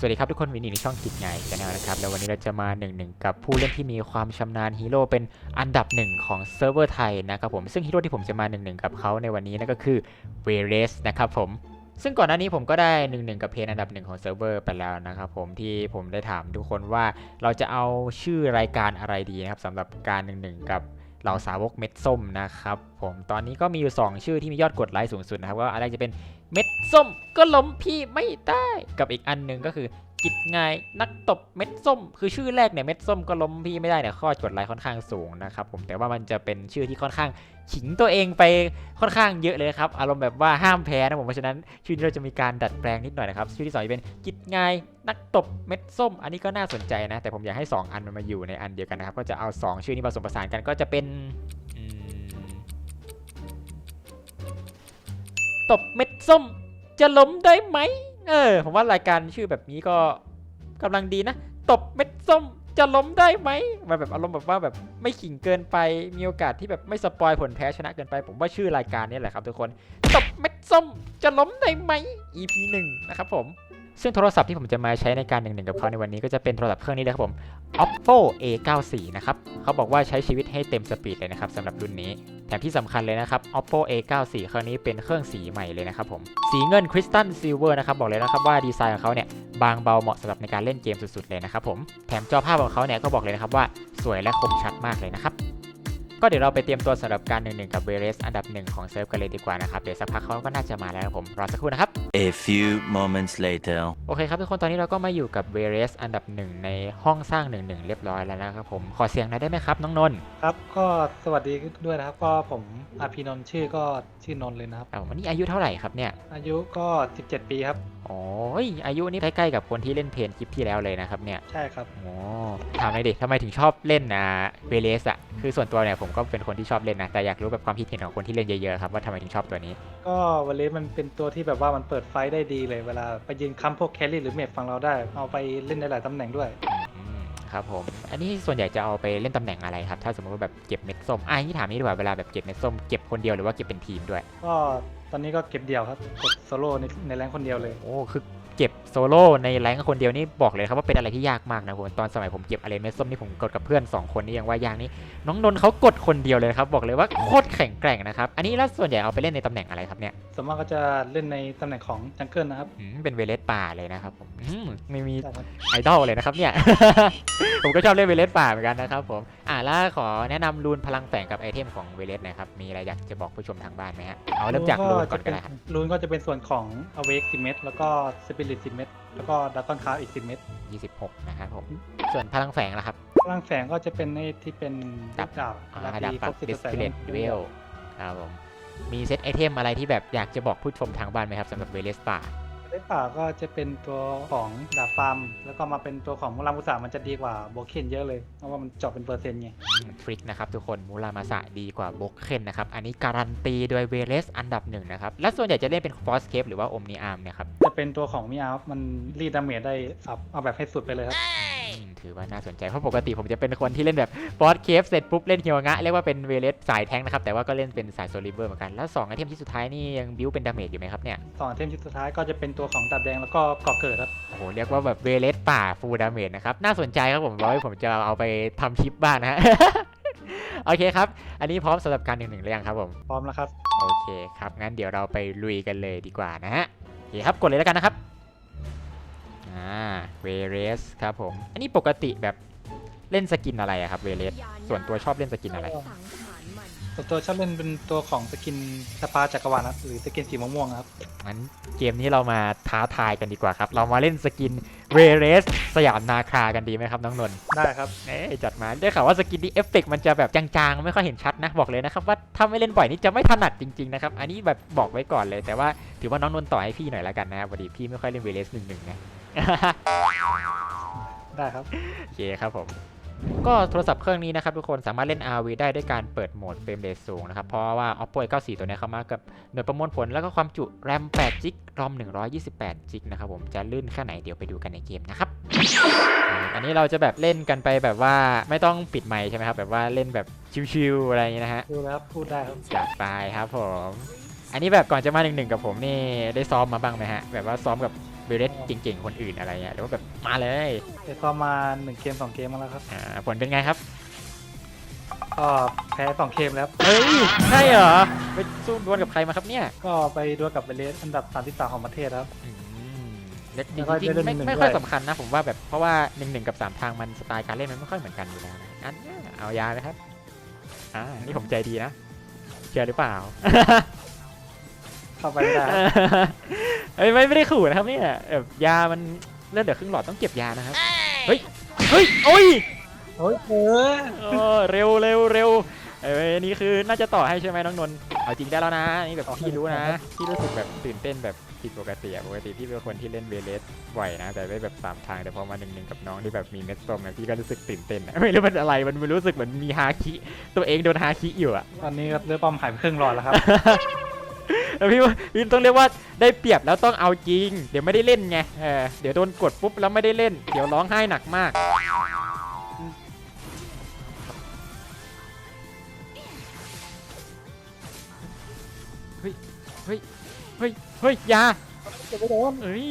สวัสดีครับทุกคนวินนี่ในช่องกิจไงกันลนะครับ แล้ววันนี้เราจะมาหนึ่งหนึ่งกับผู้เล่นที่มีความชำนาญฮีโร่เป็นอันดับหนึ่งของเซิร์ฟเวอร์ไทยนะครับผมซึ่งฮีโร่ที่ผมจะมาหนึ่งหนึ่งกับเขาในวันนี้นั่นก็คือเวเรสนะครับผมซึ่งก่อนหน้านี้ผมก็ได้หนึ่งหนึ่งกับเพจอันดับหนึ่งของเซิร์ฟเวอร์ไปแล้วนะครับผมที่ผมได้ถามทุกคนว่าเราจะเอาชื่อรายการอะไรดีนะครับสำหรับการหนึ่งหนึ่งกับเหล่าสาวกเม็ดส้มนะครับผมตอนนี้ก็มีอยู่สองชื่อที่มียอดกดไลค์สูงสุดนะครับว่าอะไรจะเป็นเม็ดส้มก็ล้มพี่ไม่ได้ กับอีกอันหนึ่งก็คือกิจไงนักตบเม็ดส้ม คือชื่อแรกเนี่ยเม็ดส้มก็ล้มพี่ไม่ได้เนี่ยข้อกดไลค์ค่อนข้างสูงนะครับผมแต่ว่ามันจะเป็นชื่อที่ค่อนข้างขิงตัวเองไปค่อนข้างเยอะเลยครับอารมณ์แบบว่าห้ามแพ้นะผมเพราะฉะนั้นชื่อนี้เราจะมีการดัดแปลงนิดหน่อยนะครับชื่อที่สองจะเป็นกิจไงนักตบเม็ดส้ม อันนี้ก็น่าสนใจนะ แต่ผมอยากให้สองอันมันมาอยู่ในอันเดียวกันนะครับก็จะเอาสองชื่อนี้ผสมผสานกันก็จะเป็น ตบเม็ดส้ม จะล้มได้ไหมเออ ผมว่ารายการชื่อแบบนี้ก็กำลังดีนะ ตบเม็ดส้มจะล้มได้ไหมมันแบบอารมณ์แบบว่าแบบไม่ขิงเกินไป มีโอกาสที่แบบไม่สปอยผลแพ้ชนะเกินไป ผมว่าชื่อรายการนี้แหละครับทุกคน ตบเม็ดส้มจะล้มได้ไหม EP หนึ่งนะครับผม ซึ่งโทรศัพท์ที่ผมจะมาใช้ในการหนึ่งหนึ่งกับเขาในวันนี้ก็จะเป็นโทรศัพท์เครื่องนี้เลยครับผม Oppo A94 นะครับ เขาบอกว่าใช้ชีวิตให้เต็มสปีดเลยนะครับสำหรับรุ่นนี้ แถมที่สำคัญเลยนะครับ Oppo A94 เครื่องนี้เป็นเครื่องสีใหม่เลยนะครับผมสีเงินคริสตัลซิลเวอร์นะครับบอกเลยนะครับว่าดีไซน์ของเขาเนี่ยบางเบาเหมาะสำหรับในการเล่นเกมสุดๆเลยนะครับผมแถมจอภาพของเขาเนี่ยก็บอกเลยนะครับว่าสวยและคมชัดมากเลยนะครับก็เดี๋ยวเราไปเตรียมตัวสำหรับการหนึ่งๆกับเวเรสอันดับหนึ่งของเซิร์ฟกันเลยดีกว่านะครับเดี๋ยวสักพักเขาก็น่าจะมาแล้วครับผมรอสักครู่นะครับ A few moments later. โอเคครับทุกคนตอนนี้เราก็มาอยู่กับเวเรสอันดับหนึ่งในห้องสร้างหนึ่งหนึ่งเรียบร้อยแล้วนะครับผมขอเสียงหน่อยได้ไหมครับน้องนนท์ครับก็สวัสดีด้วยนะครับ ก็ผมอาพีนนท์ชื่อก็ชื่อนนท์เลยนะครับ เอาวันนี้อายุเท่าไหร่ครับเนี่ยอายุก็ 17 ปีครับ โอ้ยอายุนี่ใกล้ๆกับคนที่เล่นเพนคลิปที่แล้วเลยนะครับเนี่ยใช่ครับ โอ้ถามหน่อยดิทำไมถึงชอบเล่นอ่าเวเลสอะคือส่วนตัวเนี่ยผมก็เป็นคนที่ชอบเล่นนะแต่อยากรู้แบบความคิดเห็นของคนที่เล่นเยอะๆครับว่าทำไมถึงชอบตัวนี้ ก็วันเลสมันเป็นตัวที่แบบว่ามันเปิดไฟได้ดีเลยเวลาไปยืนค้ำพวกแครี่หรือเมฟฝั่งเราได้ เอาไปเล่นได้หลายตำแหน่งด้วย อืมครับผม อันนี้ส่วนใหญ่จะเอาไปเล่นตำแหน่งอะไรครับ ถ้าสมมติว่าแบบเก็บเม็ดส้มอะอย่างนี้ถามนี้ดีกว่าเวลาแบบเก็บเม็ดส้มเก็บคนเดียวหรือว่าเก็บเป็นทีมด้วย ก็ ตอนนี้ก็เก็บเดี่ยวครับกดโซโล่ในในแรงคนเดียวเลย โอ้คือเก็บโซโล่ในแรงค์คนเดียวนี่บอกเลยครับว่าเป็นอะไรที่ยากมากนะผมตอนสมัยผมเก็บอะไรเม็ดส้มนี่ผมกดกับเพื่อน 2 คนนี่ยังว่ายากนี่น้องนนท์เขากดคนเดียวเลยนะครับบอกเลยว่าโคตรแข็งแกร่งนะครับอันนี้แล้วส่วนใหญ่เอาไปเล่นในตำแหน่งอะไรครับเนี่ยส่วนมากก็จะเล่นในตำแหน่งของจังเกิลนะครับอืมเป็นเวเลสป่าเลยนะครับผมอืมไม่มี ใช่ครับไอดอลเลยนะครับเนี่ย ผมก็ชอบเล่นเวเลสป่าเหมือนกันนะครับผม อ่าแล้วขอแนะนำรูนพลังแฝงกับไอเทมของเวเลสหนะครับ มีอะไรอยากจะบอกผู้ชมทางบ้านไหมฮะ เอาเริ่มจากรูนก่อนก็ได้ครับรูนก็จะเป็นส่วนของ Awake 10 เม็ดแล้วก็ Spirit 10 เม็ดแล้วก็ดักกอนคาอีก 10 เม็ด26นะครับผมส่วนพลังแฝงล่ะครับร่างแฝงก็จะเป็นในที่เป็นดับดาบอ่าดาบดาบดีปัครกบสิบดิสแสนเพลตดูเวลครับผมมีเซตไอเทมอะไรที่แบบอยากจะบอกผู้ชมทางบ้านไหมครับสำหรับเวเลสป่า ในป่าก็จะเป็นตัวของดาบฟาร์มแล้วก็มาเป็นตัวของมูรามุสามันจะดีกว่าโบเคนเยอะเลยเพราะว่ามันเจาะเป็นเปอร์เซ็นต์ไงทริกนะครับทุกคนมูรามาสะดีกว่าบล็อกเคนนะครับอันนี้การันตีโดยเวเลสอันดับหนึ่งนะครับและส่วนใหญ่จะเล่นเป็นฟอสเคปหรือว่าอมนีอาร์มเนี่ยครับจะเป็นตัวของมิอาฟมันรีดดาเมจได้อัพเอาแบบให้สุดไปเลยครับอืม ถือว่าน่าสนใจ เพราะปกติผมจะเป็นคนที่เล่นแบบฟอสเคปเสร็จปุ๊บเล่นฮิวงะเรียกว่าเป็นเวเลสสายแทงค์นะครับ แต่ว่าก็เล่นเป็นสายโซลิเบอร์เหมือนกัน แล้ว2ไอเทมที่สุดท้ายนี่ยังบิวเป็นดาเมจอยู่ไหมครับเนี่ยสองเทมชุดสุดท้ายก็จะเป็นตัวของดาบแดงแล้วก็ก่อเกิดครับ โอ้โหเรียกว่าแบบเวเลสป่าฟูลดาเมจนะครับน่าสนใจครับผมร้อยผมจะเอาไปทำคลิปบ้างนะฮะ โอเคครับ อันนี้พร้อมสำหรับการหนึ่งหนึ่งหรือยังครับผม พร้อมแล้วครับ โอเคครับ งั้นเดี๋ยวเราไปลุยกันเลยดีกว่านะฮะโอเคครับ กดเลยแล้วกันนะครับอ่า เวเรสครับผม อันนี้ปกติแบบเล่นสกินอะไรอะครับเวเรสส่วนตัวชอบเล่นสกินอะไรสังส่วนตัวชอบเล่นเป็นตัวของสกินสปาจักรวาลครับหรือสกินสีม่วงๆครับงั้นเกมนี้เรามาท้าทายกันดีกว่าครับ เรามาเล่นสกินเวเรสสยามนาคากันดีไหมครับน้องนนท์ได้ครับเอ๊ะจัดมาได้ข่าวว่าสกินนี้เอฟเฟกต์มันจะแบบจางๆ ไม่ค่อยเห็นชัดนะบอกเลยนะครับว่าถ้าไม่เล่นบ่อยนี่จะไม่ถนัดจริงๆนะครับอันนี้แบบบอกไว้ก่อนเลย แต่ว่าถือว่าน้องนนท์ต่อให้พี่หน่อยละกันนะครับพอดีพี่ไม่ค่อยเล่นเวเรสหนึ่งหนึ่งนะ ได้ครับ โอเคครับผม ก็โทรศัพท์เครื่องนี้นะครับทุกคนสามารถเล่น RV ได้ด้วยการเปิดโหมดเฟรมเรทสูงนะครับ เพราะว่า Oppo A94 ตัวเนี้ยเข้ามากับหน่วยประมวลผลแล้วก็ความจุ RAM 8 g b ROM 128 g b นะครับผมจะลื่นแค่ไหนเดี๋ยวไปดูกันในเกมนะครับอืมอันนี้เราจะแบบเล่นกันไปแบบว่าไม่ต้องปิดไมค์ใช่ไหมครับ แบบว่าเล่นแบบชิวๆอะไรอย่างนี้นะฮะดูแล้วครับพูดได้ครับจัดไปครับผม อันนี้แบบก่อนจะมาหนึ่งหนึ่งกับผมนี่ได้ซ้อมมาบ้างไหมฮะ แบบว่าซ้อมกับเบเรสเก่งๆ คนอื่นอะไรเงี้ยหรือว่าแบบมาเลยแต่ก็มาหนึ่งเกมสองเกมมาแล้วครับอ่าผลเป็นไงครับ ก็แพ้สองเกมแล้วเฮ้ยใช่เหรอไปสู้ดวลกับใครมาครับเนี่ยก็ไปดวลกับเบเลสอันดับ33ของประเทศครับ อืมเล็กจแล้วก็ริงๆได้ไม่หนึ่งไม่ค่อยด้วยสำคัญนะผมว่าแบบเพราะว่าหนึ่งหนึ่งกับสามทางมันสไตล์การเล่นมันไม่ค่อยเหมือนกันอยู่แล้วนะงั้นเอายาเลยครับอ่านี่ผมใจดีนะเชื่อหรือเปล่า เข้าไปไม่ได้ครับเฮ้ยไม่ไม่ได้ขู่นะครับเนี่ยแบบยามันเลือดเหลือครึ่งหลอดต้องเก็บยานะครับ เฮ้ย เฮ้ย โอ้ยโอ้ยเออโอ้เร็วเร็วเร็วเอ้ยนี่คือน่าจะต่อให้ใช่ไหมน้องนนท์เอาจริงได้แล้วนะนี่แบบพี่รู้นะพี่รู้สึกแบบตื่นเต้นแบบผิดปกติอะปกติพี่เป็นคนที่เล่นเวเลสบ่อยนะ แต่ไม่แบบสามทางแต่พอมาหนึ่งหนึ่งกับน้องที่แบบมีเม็ดส้มเนี่ยพี่ก็รู้สึกตื่นเต้นอะไม่รู้มันอะไรมันรู้สึกเหมือนมีฮาคิตัวเองโดนฮาคิอยู่อะตอนนี้ก็เลือดปั๊มหายไปครึ่งหลอดแล้วครับแล้ว พี่ว่าพี่ต้องเรียกว่าได้เปรียบแล้วต้องเอาจริง เดี๋ยวไม่ได้เล่นไงเออเดี๋ยวโดนกดปุ๊บแล้วไม่ได้เล่น เดี๋ยวร้องไห้หนักมากเฮ้ยเฮ้ยเฮ้ยเฮ้ยยาจะไม่โดนเอ้ย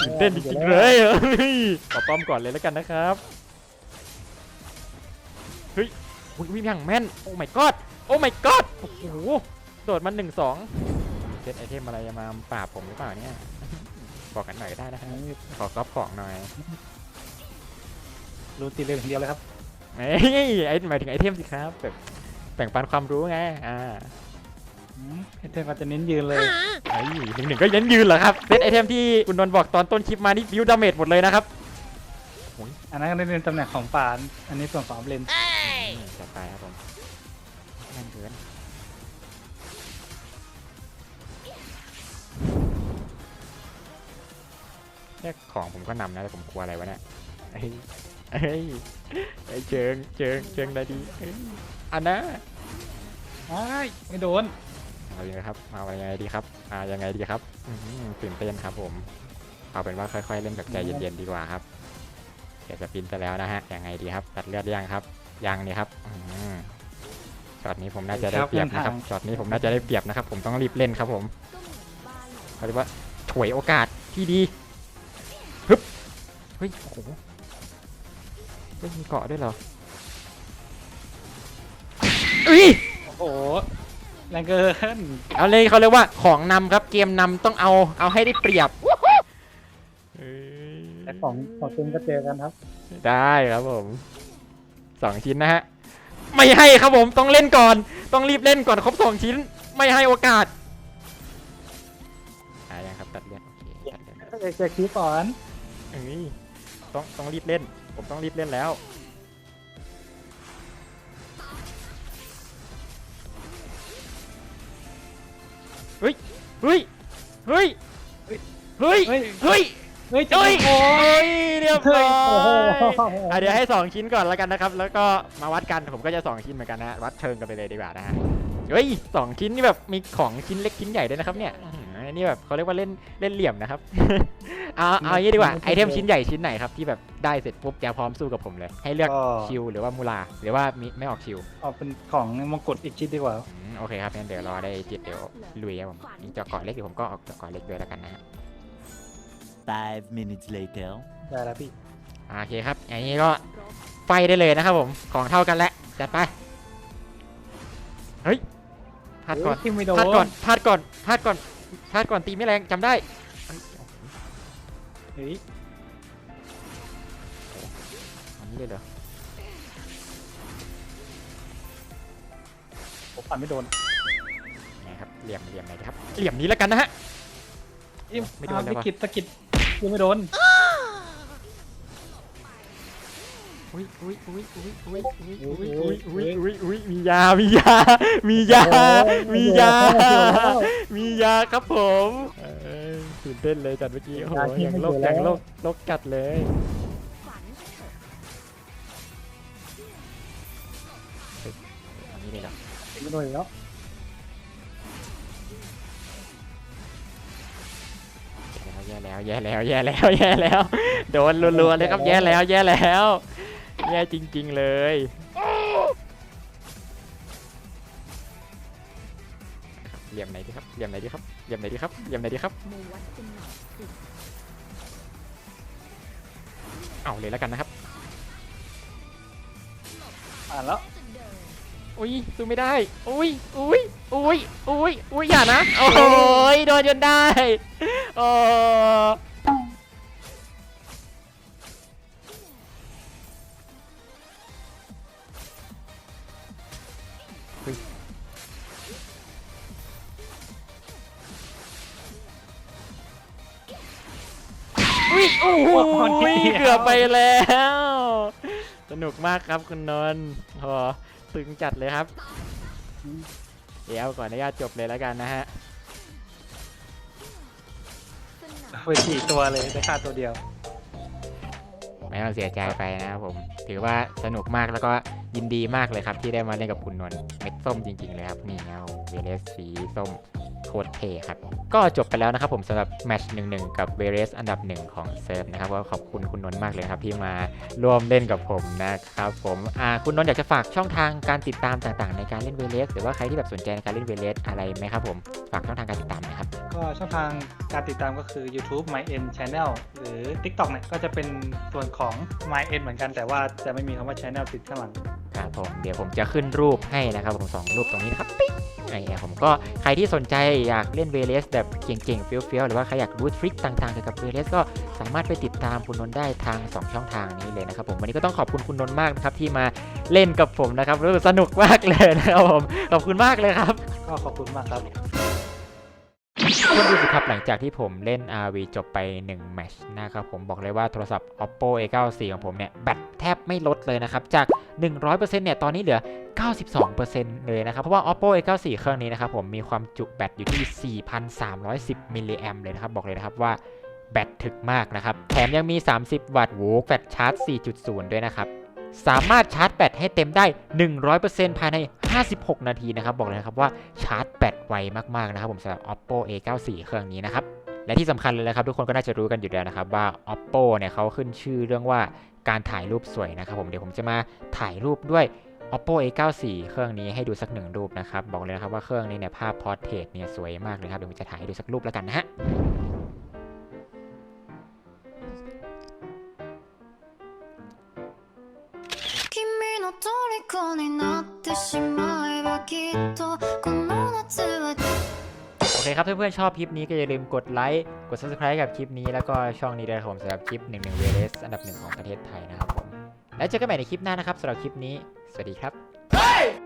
ตื่นเต้นจริงๆเลยเฮ้ยขอป้อมก่อนเลยแล้วกันนะครับ วิ่งอย่างแม่น โอ้ my god โอ้ my god โอ้โหโดดมันหนึ่งสองเซตไอเทมอะไรจะมาปราบผมหรือเปล่าเนี่ยบอกกันหน่อยก็ได้นะครับขอก๊อปของหน่อยรู้ตีเรื่องเดียวเลยครับเอ้ยไอหมายถึงไอเทมสิครับแบบแบ่งปันความรู้ไงอ่าอืมไอเทมมันจะเน้นยืนเลยไอ้หนึ่งหนึ่งก็ยันยืนเหรอครับเซตไอเทมที่คุณนนท์บอกตอนต้นคลิปมานี่บิวดาเมจหมดเลยนะครับอันนั้นก็เป็นตำแหน่งของป่าน อันนี้ส่วนของเลน อืมจัดไปครับผมแม่นเกินแค่ของผมก็นำนะแต่ผมกลัวอะไรวะเนี่ยเฮ้ยเฮ้ยไอ้ยเจิงเจิงเจิงได้ดีเอ้ยอันนะอ้ายไม่โดนเอายังไงครับเอายังไงดีครับอ่ายังไงดีครับอื้อหือตื่นเต้นครับผมเอาเป็นว่าค่อยๆเล่นแบบใจเย็นๆดีกว่าครับเดี๋ยวจะปินไปแล้วนะฮะยังไงดีครับตัดเลือดหรือยังครับ ยังนี่ครับอื้อหือช็อตนี้ผมน่าจะได้เปรียบนะครับช็อตนี้ผมน่าจะได้เปรียบนะครับ ผมต้องรีบเล่นครับผมเขาเรียกว่าฉวยโอกาสที่ดีฮึบเฮ้ยโอ้โหเฮ้ยมีเกาะด้วยเหรอเอ้ยโอ้โหแรงเกินเอาเลยเขาเรียกว่าของนำครับเกมนำต้องเอาเอาให้ได้เปรียบเอ้ยแต่ของของเต็มก็เจอกันครับ ได้ครับผม สองชิ้นนะฮะ ไม่ให้ครับผมต้องเล่นก่อน ต้องรีบเล่นก่อนครบสองชิ้น ไม่ให้โอกาสอ่ายังครับตัดเลือดโอเคตัดเลือดถ้าจะเจอคีย์ก่อนเอ้ยต้องต้องรีบเล่น ผมต้องรีบเล่นแล้วเฮ้ยเฮ้ยเฮ้ยเฮ้ยเฮ้ย เฮ้ยเฮ้ยจะเฮ้ยโดโอ้นยเรียบร้อยโอ้โหอะเดี๋ยวให้ 2 ชิ้นก่อนแล้วกันนะครับ แล้วก็มาวัดกันผมก็จะ 2 ชิ้นเหมือนกันนะวัดเชิงกันไปเลยดีกว่านะฮะเฮ้ยสองชิ้นนี่แบบมีของชิ้นเล็กชิ้นใหญ่ด้วยนะครับเนี่ยอื้อหืออันนี่แบบเขาเรียกว่าเล่นเล่นเหลี่ยมนะครับ เอาเอาอย่างนี้ดีกว่าไอเทมชิ้นใหญ่ชิ้นไหนครับที่แบบได้เสร็จปุ๊บจะพร้อมสู้กับผมเลย ให้เลือกก็ชิวหรือว่ามูลาหรือว่ามิไม่ออกชิวเอาเป็นของมงกุฎอีกชิ้นดีกว่าอืมโอเคครับงั้นเดี๋ยวรอได้จิตเดี๋ยวลุยครับผมนี่เจาะเกาะเล็กเดี๋ยวผมก็ออกเจาะเกาะเล็กด้วยแล้วกันนะฮะ Five minutes later. ได้แล้วพี่ โอเคครับอย่างนี้ก็ไฟได้เลยนะครับผมของเท่ากันแล้วจัดไปเฮ้ยพลาดก่อนเฮ้ยที่ไม่โดน พลาดก่อนพลาดก่อนพลาดก่อนพลาดก่อนตีไม่แรงจำได้เฮ้ยอันนี้เลยเหรอผมปั่นไม่โดนไงครับเหลี่ยมเหลี่ยมไหนดีครับเหลี่ยมนี้แล้วกันนะฮะอิ่มไม่โดนอ่าเลยว่ะตะกิดตะกิด ยังไม่โดนอุ้ยอุ้ยอุ้ยอุ้ยอุ้ยอุ้ยอุ๊อุ้ยยอุ้ยอุ้ยอุ้ยมียา มียา มียา มียา มียาครับผมเอ้ยตื่นเต้นเลยจัดเมื่อกี้โอ้โหอย่างโลกอย่างโลกโลกจัดเลยเฮ้ยอันนี้เลยเหรอไม่โดนอีกแล้ว แย่แล้วแย่แล้วแย่แล้วแย่แล้ว โดนรัวๆเลยครับแย่แล้วแย่แล้วแย่จริง ๆเลยเหลี่ยมไหนดีครับเหลี่ยมไหนดีครับเหลี่ยมไหนดีครับเหลี่ยมไหนดีครับมาวัดกันหน่อยสิเอาเลยแล้วกันนะครับอ่านแล้วอุ้ยสู้ไม่ได้ อุ้ยอุ้ยอุ้ยอุ้ยอุ้ยอย่านะ โอ้ยโดนจนได้ โอ้เฮ้ยอุ้ยโอ้โหเกือบไปแล้ว สนุกมากครับคุณนนท์โอ้ตึงจัดเลยครับ เดี๋ยวก่อนอนุญาตจบเลยแล้วกันนะฮะ ไปสี่ตัวเลยได้ฆ่าตัวเดียว ไม่ต้องเสียใจไปนะครับผม ถือว่าสนุกมากแล้วก็ยินดีมากเลยครับที่ได้มาเล่นกับคุณนนท์เม็ดส้มจริงๆเลยครับนี่เอาเวเลสสีส้ม โคตรเท่ครับ ก็จบไปแล้วนะครับผมสำหรับแมตช์หนึ่งหนึ่งกับเวเรสอันดับหนึ่งของเซิร์ฟนะครับก็ขอบคุณคุณนนท์มากเลยครับที่มาร่วมเล่นกับผมนะครับผมอ่าคุณนนท์อยากจะฝากช่องทางการติดตามต่างๆ ในการเล่นเวเลสหรือว่าใครที่แบบสนใจในการเล่นเวเลสอะไรไหมครับผมฝากช่องทางการติดตามหนะครับก็ช่องทางการติดตามก็คือ YouTube My N Channel หรือ TikTok เนี่ยก็จะเป็นส่วนของ My N เหมือนกันแต่ว่าจะไม่มีคำว่า Channel ติดข้างหลังครับผมเดี๋ยวผมจะขึ้นรูปให้นะครับผมสองรูปตรงนี้นะครับปิ๊งไอ้เนี่ยผมก็ใครที่สนใจอยากเล่นเวเลสแบบเก่งๆเฟี้ยวๆหรือว่าใครอยากรู้ทริคต่างๆเกี่ยวกับเวเลสก็สามารถไปติดตามคุณนนท์ได้ทาง 2 ช่องทางนี้เลยนะครับผมวันนี้ก็ต้องขอบคุณคุณนนท์มากนะครับที่มาเล่นกับผมนะครับรู้สึกสนุกมากเลยนะครับผมขอบคุณมากเลยครับ ก็ขอบคุณมากครับ คนดูสิครับหลังจากที่ผมเล่น RV จบไป 1 แมตช์นะครับผมบอกเลยว่าโทรศัพท์ Oppo A94 ของผมเนี่ยแบตแทบไม่ลดเลยนะครับ จาก 100%เนี่ยตอนนี้เหลือ 92%เลยนะครับ เพราะว่า Oppo A94 เครื่องนี้นะครับผมมีความจุแบตอยู่ที่ 4,310 มิลลิแอมเลยนะครับ บอกเลยนะครับว่าแบตถึกมากนะครับ แถมยังมี 30 วัตต์โวลต์แฟลชชาร์จ 4.0 ด้วยนะครับ สามารถชาร์จแบตให้เต็มได้ 100%ภายใน 56 นาทีนะครับ บอกเลยนะครับว่าชาร์จแบตไวมากๆนะครับผมสำหรับ Oppo A94 เครื่องนี้นะครับ และที่สำคัญเลยนะครับ ทุกคนก็น่าจะรู้กันอยู่แล้วนะครับว่า Oppo เนี่ยเขาขึ้นชื่อเรื่องว่าการถ่ายรูปสวยนะครับผมเดี๋ยวผมจะมาถ่ายรูปด้วย Oppo A94 เครื่องนี้ให้ดูสักหนึ่งรูปนะครับ บอกเลยนะครับว่าเครื่องนี้เนี่ยภาพพอร์เทรตเนี่ยสวยมากเลยครับเดี๋ยวผมจะถ่ายให้ดูสักรูปแล้วกันนะฮะ โอเคครับเพื่อนๆชอบคลิปนี้ก็อย่าลืมกดไลค์กด subscribe กับคลิปนี้แล้วก็ช่องนี้ด้วยนะครับผมสำหรับคลิป11 w e l e s อันดับหนึ่งของประเทศไทยนะครับผม แล้วเจอกันใหม่ในคลิปหน้านะครับสำหรับคลิปนี้ สวัสดีครับ